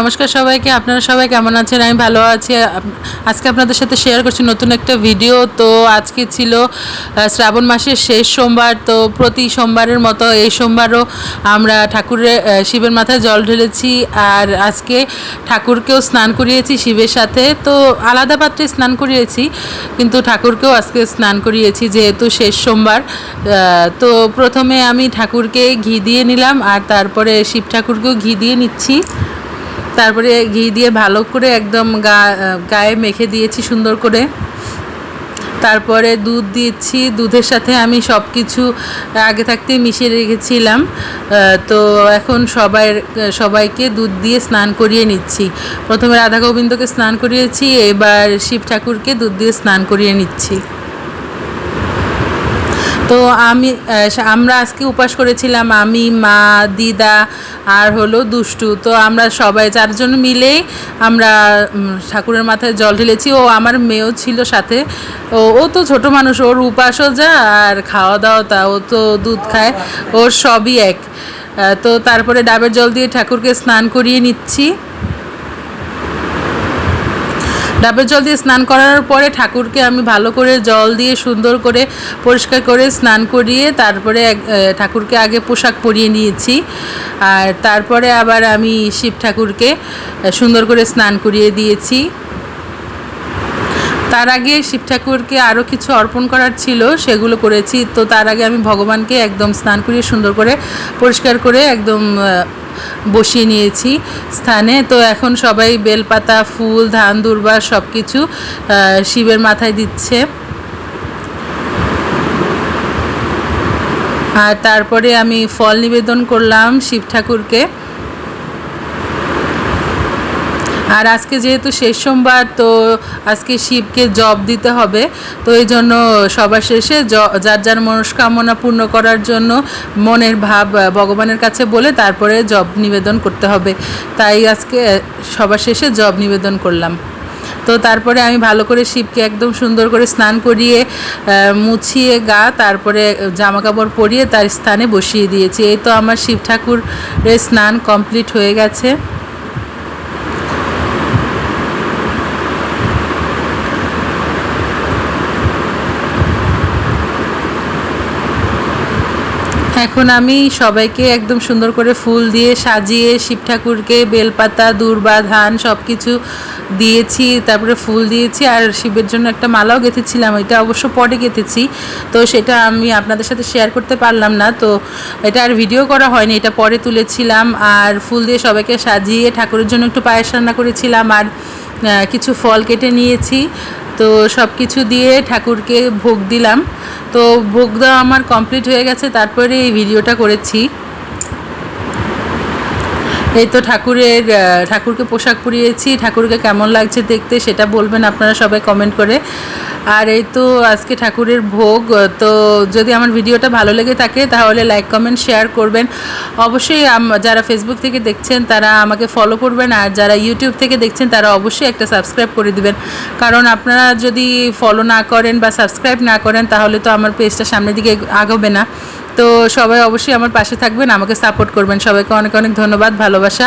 নমস্কার সবাইকে। আপনারা সবাই কেমন আছেন? আমি ভালো আছি। আজকে আপনাদের সাথে শেয়ার করছি নতুন একটা ভিডিও তো আজকে ছিল শ্রাবণ মাসের শেষ সোমবার। তো প্রতি সোমবারের মতো এই সোমবারও আমরা ঠাকুরের শিবের মাথায় জল ঢেলেছি। আর আজকে ঠাকুরকেও স্নান করিয়েছি শিবের সাথে। তো আলাদা পাত্রে স্নান করিয়েছি, কিন্তু ঠাকুরকেও আজকে স্নান করিয়েছি যেহেতু শেষ সোমবার। তো প্রথমে আমি ঠাকুরকে ঘি দিয়ে নিলাম, আর তারপরে শিব ঠাকুরকেও ঘি দিয়ে নিচ্ছি। তারপরে ঘি দিয়ে ভালো করে একদম গা, গায়ে মেখে দিয়েছি সুন্দর করে। তারপরে দুধ দিচ্ছি দুধের সাথে আমি সব কিছু আগে থাকতে মিশিয়ে রেখেছিলাম। তো এখন সবাই সবাইকে দুধ দিয়ে স্নান করিয়ে নিচ্ছি। প্রথমে রাধা গোবিন্দকে স্নান করিয়েছি, এবার শিব ঠাকুরকে দুধ দিয়ে স্নান করিয়ে নিচ্ছি। তো আমি আমরা আজকে উপাস করেছিলাম আমি, মা, দিদা আর হলো দুষ্টু। তো আমরা সবাই চারজন মিলেই আমরা ঠাকুরের মাথায় জল ঢেলেছি। ও আমার মেয়েও ছিল সাথে। ও ও তো ছোট মানুষ, ওর উপাসও যা আর খাওয়া দাওয়া তা। ও তো দুধ খায়, ওর সবই এক। তো তারপরে ডাবের জল দিয়ে ঠাকুরকে স্নান করিয়ে নিচ্ছি। ডাবের জল দিয়ে স্নান করার পরে ঠাকুরকে আমি ভালো করে জল দিয়ে সুন্দর করে পরিষ্কার করে স্নান করিয়ে তারপরে ঠাকুরকে আগে পোশাক পরিয়ে নিয়েছি। আর তারপরে আবার আমি শিব ঠাকুরকে সুন্দর করে স্নান করিয়ে দিয়েছি। তার আগে শিব ঠাকুরকে আরও কিছু অর্পণ করার ছিল, সেগুলো করেছি। তো তার আগে আমি ভগবানকে একদম স্নান করিয়ে সুন্দর করে পরিষ্কার করে একদম বসিয়ে নিয়েছি স্থানে। তো এখন সবাই বেলপাতা, ফুল, ধান, দুর্বা সব কিছু শিবের মাথায় দিচ্ছে। আর তারপরে আমি ফল নিবেদন করলাম শিব ঠাকুরকে। আর আজকে যেহেতু শেষ সোমবার, তো আজকে শিবকে জব দিতে হবে। তো এই জন্য সবার শেষে যার যার মনস্কামনা পূর্ণ করার জন্য মনের ভাব ভগবানের কাছে বলে তারপরে জব নিবেদন করতে হবে। তাই আজকে সবার শেষে জব নিবেদন করলাম। তো তারপরে আমি ভালো করে শিবকে একদম সুন্দর করে স্নান করিয়ে মুছিয়ে গা, তারপরে জামা কাপড় পরিয়ে তার স্থানে বসিয়ে দিয়েছি। এই তো আমার শিব ঠাকুরের স্নান কমপ্লিট হয়ে গেছে। এখন আমি সবাইকে একদম সুন্দর করে ফুল দিয়ে সাজিয়ে শিব ঠাকুরকে বেলপাতা, দূর্বা, ধান সব কিছু দিয়েছি, তারপরে ফুল দিয়েছি আর শিবের জন্য একটা মালাও গেঁথেছিলাম, এটা অবশ্য পরে গেঁথেছি। তো সেটা আমি আপনাদের সাথে শেয়ার করতে পারলাম না, তো এটা আর ভিডিও করা হয়নি, এটা পরে তুলেছিলাম আর ফুল দিয়ে সবাইকে সাজিয়ে ঠাকুরের জন্য একটু পায়েস রান্না করেছিলাম আর কিছু ফল কেটে নিয়েছি। তো সব কিছু দিয়ে ঠাকুরকে ভোগ দিলাম। তো ভোগ দেওয়া আমার কমপ্লিট হয়ে গেছে, তারপরে এই ভিডিওটা করেছি। এই তো ঠাকুরের ঠাকুরকে পোশাক পরিয়েছি, ঠাকুরকে কেমন লাগছে দেখতে সেটা বলবেন আপনারা সবাই কমেন্ট করে। আর এই তো আজকে ঠাকুরের ভোগ, তো যদি আমার ভিডিওটা ভালো লেগে থাকে তাহলে লাইক কমেন্ট শেয়ার করবেন। অবশ্যই যারা ফেসবুক থেকে দেখছেন তারা আমাকে ফলো করবেন, আর যারা ইউটিউব থেকে দেখছেন তারা অবশ্যই একটা সাবস্ক্রাইব করে দিবেন। কারণ আপনারা যদি ফলো না করেন বা সাবস্ক্রাইব না করেন তাহলে তো আমার পেজটা সামনের দিকে আগাবে না। তো সবাই অবশ্যই আমার পাশে থাকবেন আমাকে সাপোর্ট করবেন। সবাইকে অনেক অনেক ধন্যবাদ ভালোবাসা।